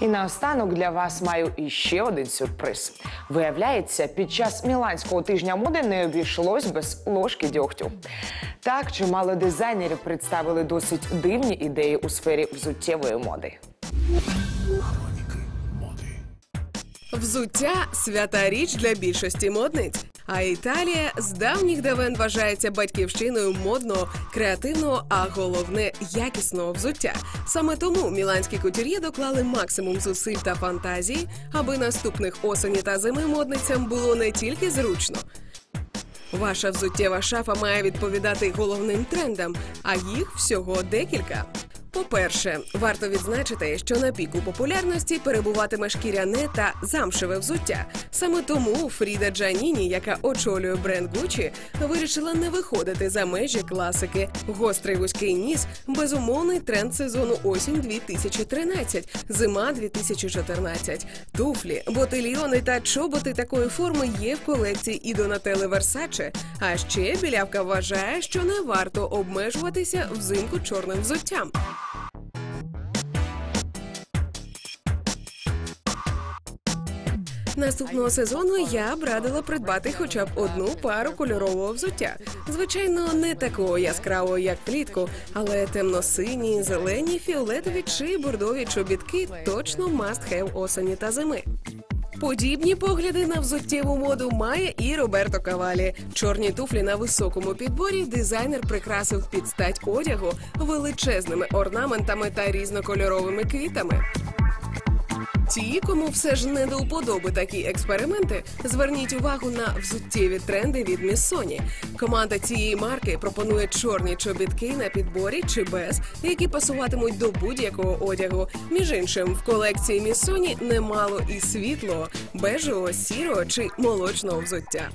І наостанок для вас маю іще один сюрприз. Виявляється, під час міланського тижня моди не обійшлось без ложки дьогтю. Так, чимало дизайнерів представили досить дивні ідеї у сфері взуттєвої моди. Взуття свята річ для більшості модниць. А Італія з давніх давен вважається батьківщиною модного, креативного, а головне якісного взуття. Саме тому міланські кутюр'є доклали максимум зусиль та фантазії, аби наступних осені та зими модницям було не тільки зручно. Ваша взуттєва шафа має відповідати головним трендам, а їх всього декілька. По-перше, варто відзначити, що на піку популярності перебуватиме шкіряне та замшеве взуття. Саме тому Фріда Джаніні, яка очолює бренд Gucci, вирішила не виходити за межі класики. Гострий вузький ніс безумовний тренд сезону осінь 2013, зима 2014. Туфлі, ботильйони та чоботи такої форми є в колекції і Донателли Версаче. А ще білявка вважає, що не варто обмежуватися взимку чорним взуттям. Наступного сезону я б радила придбати хоча б одну пару кольорового взуття. Звичайно, не такого яскравого, як влітку, але темно-сині, зелені, фіолетові чи бордові чобітки точно must have осені та зими. Подібні погляди на взуттєву моду має і Роберто Кавалі. Чорні туфлі на високому підборі дизайнер прикрасив під стать одягу величезними орнаментами та різнокольоровими квітами. Ті, кому все ж не до вподоби такі експерименти, зверніть увагу на взуттєві тренди від Міссоні. Команда цієї марки пропонує чорні чобітки на підборі чи без, які пасуватимуть до будь-якого одягу. Між іншим, в колекції Міссоні немало і світлого, бежевого, сірого чи молочного взуття.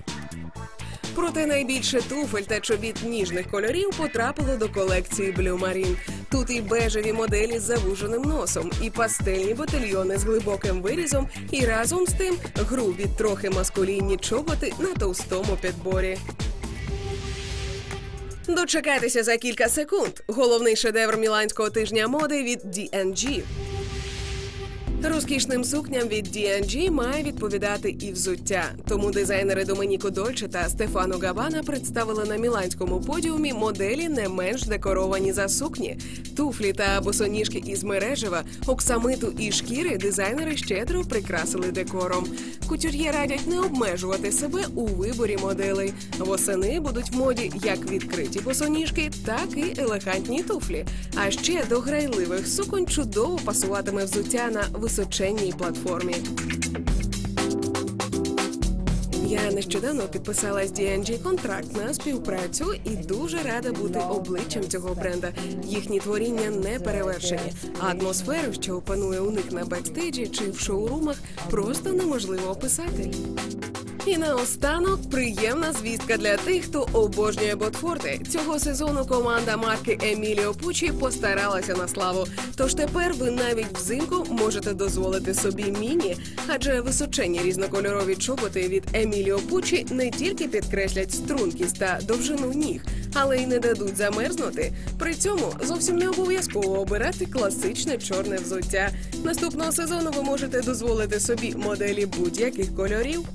Проте найбільше туфель та чобіт ніжних кольорів потрапило до колекції Blue Marine. Тут і бежеві моделі з завуженим носом, і пастельні ботильйони з глибоким вирізом, і разом з тим грубі, трохи маскулінні чоботи на товстому підборі. Дочекайтеся за кілька секунд. Головний шедевр міланського тижня моди від D&G. Розкішним сукням від D&G має відповідати і взуття. Тому дизайнери Доменіко Дольче та Стефано Габана представили на міланському подіумі моделі не менш декоровані за сукні. Туфлі та босоніжки із мережева, оксамиту і шкіри дизайнери щедро прикрасили декором. Кутюр'є радять не обмежувати себе у виборі моделей. Восени будуть в моді як відкриті босоніжки, так і елегантні туфлі. А ще до грайливих суконь чудово пасуватиме взуття на височенній платформі. Я нещодавно підписала з контракт на співпрацю і дуже рада бути обличчям цього бренда. Їхні творіння не перевершені. А атмосферу, що панує у них на бекстейджі чи в шоурумах, просто неможливо описати. І наостанок приємна звістка для тих, хто обожнює ботфорти. Цього сезону команда марки Еміліо Пучі постаралася на славу. Тож тепер ви навіть взимку можете дозволити собі міні, адже височенні різнокольорові чоботи від Еміліо Пучі не тільки підкреслять стрункість та довжину ніг, але й не дадуть замерзнути. При цьому зовсім не обов'язково обирати класичне чорне взуття. Наступного сезону ви можете дозволити собі моделі будь-яких кольорів.